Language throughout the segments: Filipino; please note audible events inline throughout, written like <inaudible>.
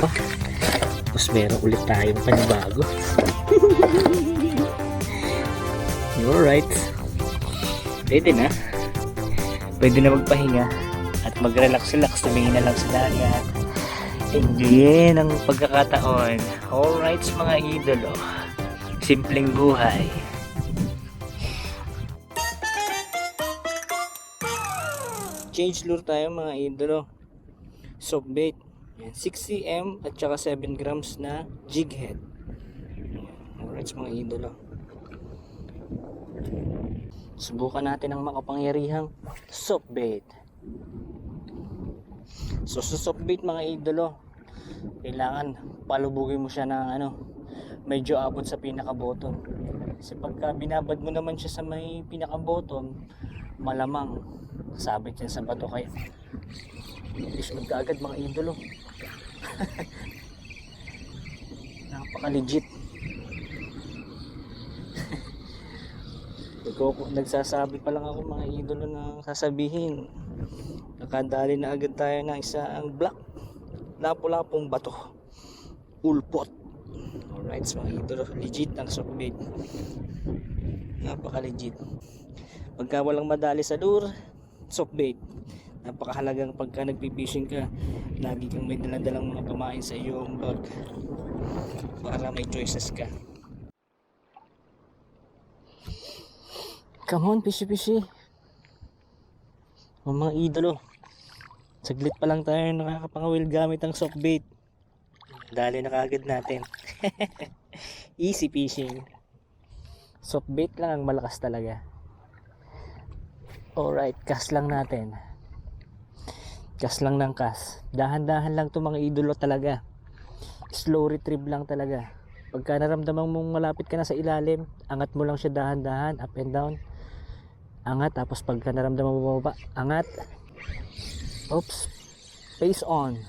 pa. Tapos meron ulit tayong panibago. <laughs> Alright. Pwede na. Pwede na magpahinga at mag-relax-relax. Tumingin na lang sa dagat. Enjoyin ang pagkakataon. Alright mga idolo. Simpleng buhay. Change lure tayo mga idolo. Soft bait. Yan, 6 cm at saka 7 grams na jig head. Alright mga idolo. Subukan natin ang makapangyarihang soft bait. So sa soft bait mga idolo, kailangan palubugin mo siya ng ano, medyo abot sa pinaka bottom. Kasi pagka binabad mo naman siya sa may pinaka bottom, malamang sabit yan sa bato kaya isunod ka agad mga idolo <laughs> napaka legit Nagko- nagsasabi pa lang ako mga idolo na sasabihin. Nakadali na agad tayo ng isang black lapu-lapong bato. Ulpot. Alright mga idolo legit ang softbait napaka legit pagka walang madali sa lure soft bait napakahalagang pagka nagpipishing ka lagi kang may daladalang mga pamain sa iyong bag para may choices ka. Come on pishi pishi. O mga idolo saglit pa lang tayo nakakapangawil gamit ang soft bait. Dali na kagad natin. <laughs> Easy fishing. Soft bait lang ang malakas talaga. Alright, cast lang natin. Cast lang ng cast. Dahan-dahan lang to mga idolo talaga. Slow retrieve lang talaga. Pagka naramdaman mong malapit ka na sa ilalim, angat mo lang siya dahan-dahan, up and down. Angat, tapos pagka naramdaman mo bumaba, angat. Oops. Face on.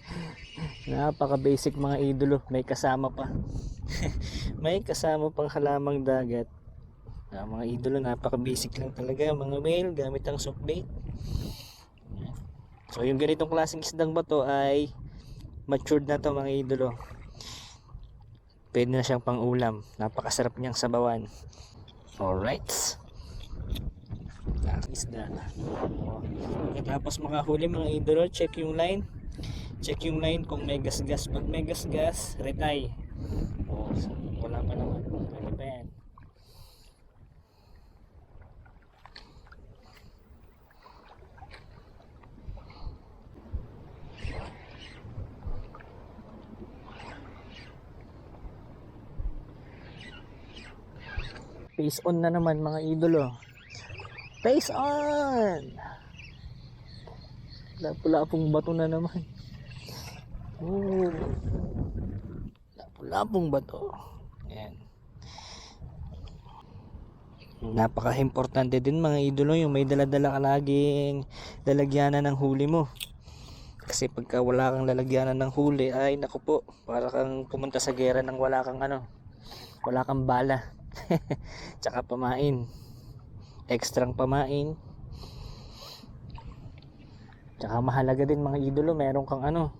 <laughs> Napaka basic mga idolo. May kasama pa. <laughs> May kasama pang halamang dagat. Ah, mga idolo, napaka basic lang talaga mga male gamit ang soft bait. So yung ganitong klaseng isdang bato ay matured na to mga idolo. Pwede na siyang pang ulam. Napakasarap niyang sabawan. Alright. Isda. Pagkatapos makahuli mga idolo, check yung line. Check yung line kung may gas-gas. Pag may gas-gas, retay. Oh, so, wala pa naman. Ano pa yan? Face on na naman mga idolo. Face on! Lapu-lapong bato na naman. Oh. Lapu-lapong bato. Ayan. Napaka-importante din mga idolo yung may dala-dala ka laging lalagyanan ng huli mo. Kasi pagka wala kang lalagyanan ng huli, ay naku po, para kang pumunta sa gera nang wala kang ano, wala kang bala. <laughs> Tsaka pamain. Ekstrang pamain. Tsaka mahalaga din mga idolo, meron kang ano,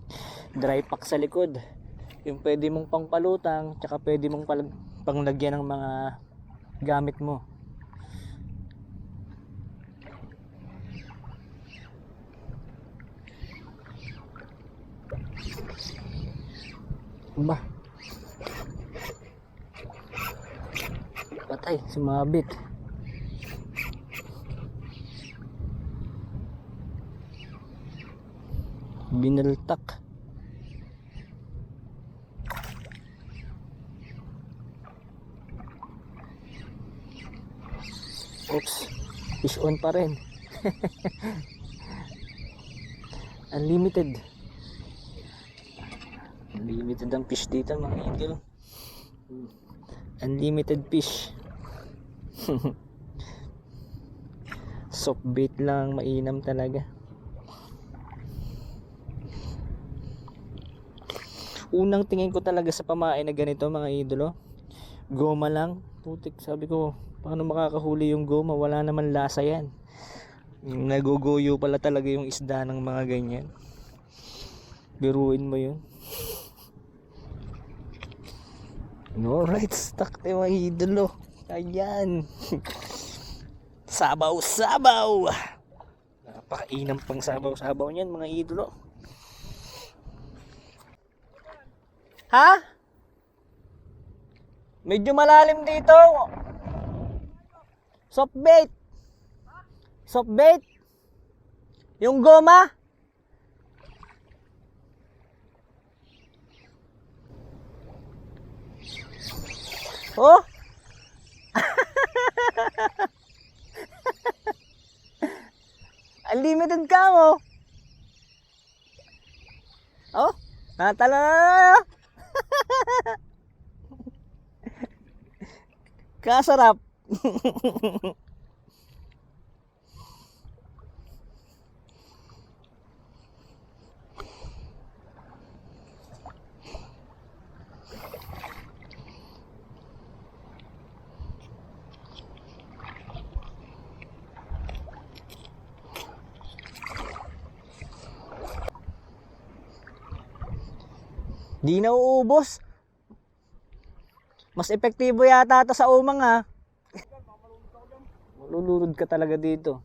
dry pack sa likod. Yung pwede mong pangpalutang, tsaka pwede mong palag- panglagyan ng mga gamit mo. Ba? Patay, sumabit. Binaltak. Oops, fish on pa rin. <laughs> Unlimited. Unlimited ang fish dito mga idol. Unlimited fish. <laughs> Sokbit lang, mainam talaga. Unang tingin ko talaga sa pamain na ganito mga idolo. Goma lang. Putik, sabi ko, paano makakahuli yung goma? Wala naman lasa yan. Naguguyo pala talaga yung isda ng mga ganyan. Biruin mo yun. <laughs> Alright, stuck tayo mga idolo. Ayan. <laughs> Sabaw-sabaw. Napakainam pang sabaw-sabaw niyan mga idolo. Ha? Medyo malalim dito. Soft bait. Soft bait. Yung goma. Oh. <laughs> Unlimited ka mo. Oh, natalo na. <laughs> Kasarap. <laughs> Di na uubos. Mas epektibo yata ito sa umang ha. Malulunod ka talaga dito.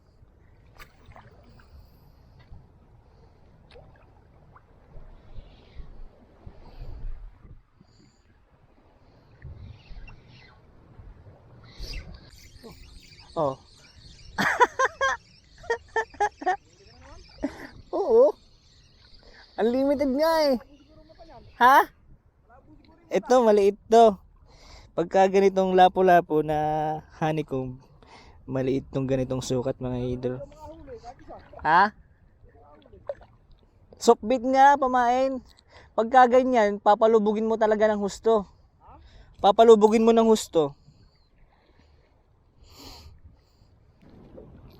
Oh. <laughs> Oo. Unlimited nga eh. Ha? Ito, maliit to. Pagka ganitong lapo-lapo na honeycomb, maliit tong ganitong sukat mga idol. Ha? Softbait nga, pamain. Pagka ganyan, papalubugin mo talaga ng husto. Papalubugin mo ng husto.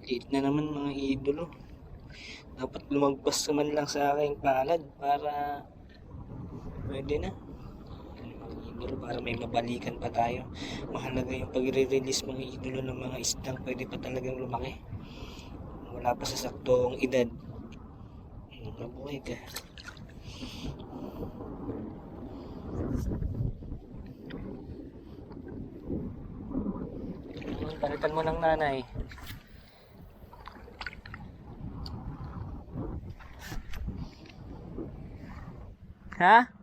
Liit na naman mga idolo. Dapat lumagpas naman lang sa aking palad para Pwede na. Idolo, para may mabalikan pa tayo. Mahalaga yung pagre-release mga idolo ng mga isdang pwede pa talagang lumaki. Wala pa sa saktong edad. Mabuhay ka. Palitan mo ng nanay. Ha?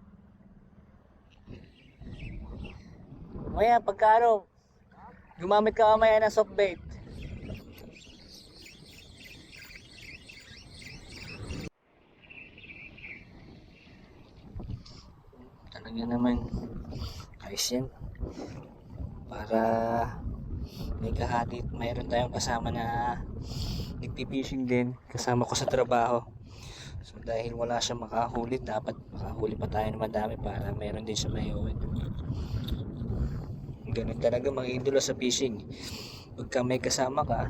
Maya, pagka ano, gumamit ka mamaya ng soft bait. Talaga naman, ayos yan. Para may kahati, mayroon tayong kasama na nagpipishing din, kasama ko sa trabaho. So dahil wala siya makahuli, dapat makahuli pa tayo ng madami para meron din siya may uwi. Ganun talaga mga idolo sa fishing. Pagka may kasama ka,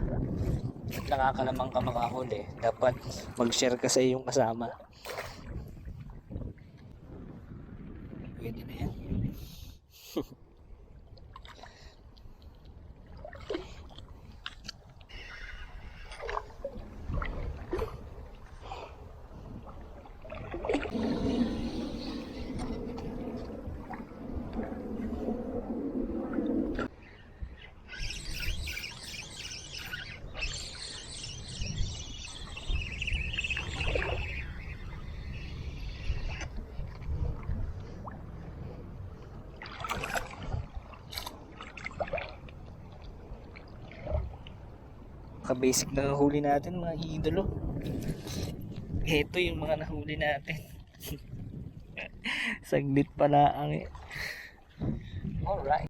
at nakakalamang ka makahuli, dapat mag-share ka sa iyong kasama. Pwede na yan. <laughs> Ka-basic na nahuli natin mga idolo. Ito yung mga nahuli natin. <laughs> Saglit pala ang Alright.